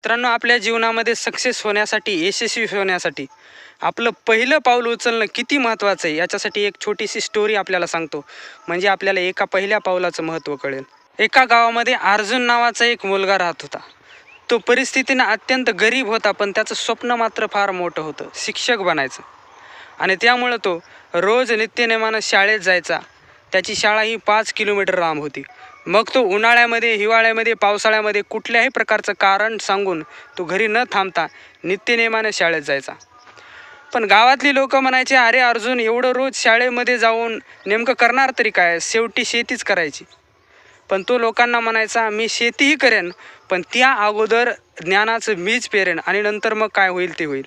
मित्रांनो आपल्या जीवनामध्ये सक्सेस होण्यासाठी यशस्वी होण्यासाठी आपलं पहिलं पाऊल उचलणं किती महत्त्वाचं आहे याच्यासाठी एक छोटीशी स्टोरी आपल्याला सांगतो. म्हणजे आपल्याला एका पहिल्या पाऊलाचं महत्त्व कळेल. एका गावामध्ये अर्जुन नावाचा एक मुलगा राहत होता. तो परिस्थितीनं अत्यंत गरीब होता पण त्याचं स्वप्न मात्र फार मोठं होतं शिक्षक बनायचं. आणि त्यामुळं तो रोज नित्यनेमानं शाळेत जायचा. त्याची शाळा ही पाच किलोमीटर लांब होती. मग तो उन्हाळ्यामध्ये हिवाळ्यामध्ये पावसाळ्यामध्ये कुठल्याही प्रकारचं कारण सांगून तो घरी न थांबता नित्यनेमानं शाळेत जायचा. पण गावातली लोक म्हणायचे अरे अर्जुन एवढं रोज शाळेमध्ये जाऊन नेमकं करणार तरी काय? शेवटी शेतीच करायची. पण तो लोकांना म्हणायचा मी शेतीही करेन पण त्या अगोदर ज्ञानाचं बीज पेरेन आणि नंतर मग काय होईल ते होईल.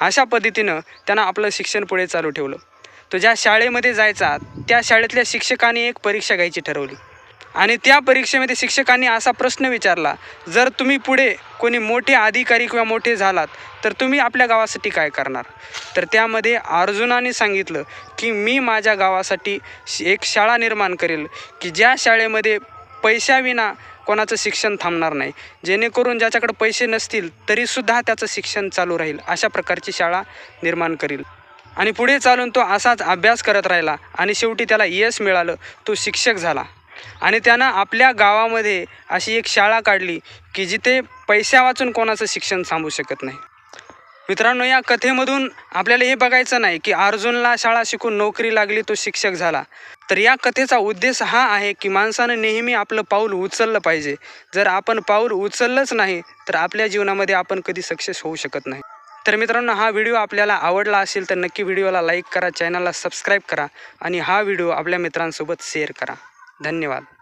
अशा पद्धतीनं त्यांना आपलं शिक्षण पुढे चालू ठेवलं. तो ज्या शाळेमध्ये जायचा त्या शाळेतल्या शिक्षकांनी एक परीक्षा घ्यायची ठरवली. आणि त्या परीक्षेमध्ये शिक्षकांनी असा प्रश्न विचारला जर तुम्ही पुढे कोणी मोठे अधिकारी किंवा मोठे झालात तर तुम्ही आपल्या गावासाठी काय करणार? तर त्यामध्ये अर्जुनाने सांगितलं की मी माझ्या गावासाठी श- एक शाळा निर्माण करेल की ज्या शाळेमध्ये पैशाविना कोणाचं शिक्षण थांबणार नाही. जेणेकरून ज्याच्याकडे पैसे नसतील तरीसुद्धा त्याचं शिक्षण चालू राहील. अशा प्रकारची शाळा निर्माण करील. आणि पुढे चालून तो असाच अभ्यास करत राहिला आणि शेवटी त्याला यश मिळालं. तो शिक्षक झाला. आणि त्यानं आपल्या गावामध्ये अशी एक शाळा काढली की जिथे पैशा वाचून कोणाचं शिक्षण थांबू शकत नाही. मित्रांनो या कथेमधून आपल्याला हे बघायचं नाही की अर्जुनला शाळा शिकून नोकरी लागली तो शिक्षक झाला. तर या कथेचा उद्देश हा आहे की माणसानं नेहमी आपलं पाऊल उचललं पाहिजे. जर आपण पाऊल उचललंच नाही तर आपल्या जीवनामध्ये आपण कधी सक्सेस होऊ शकत नाही. तर मित्रांनो हा व्हिडिओ आपल्याला आवडला असेल तर नक्की व्हिडिओला लाईक करा चॅनलला सबस्क्राईब करा आणि हा व्हिडिओ आपल्या मित्रांसोबत शेअर करा. धन्यवाद.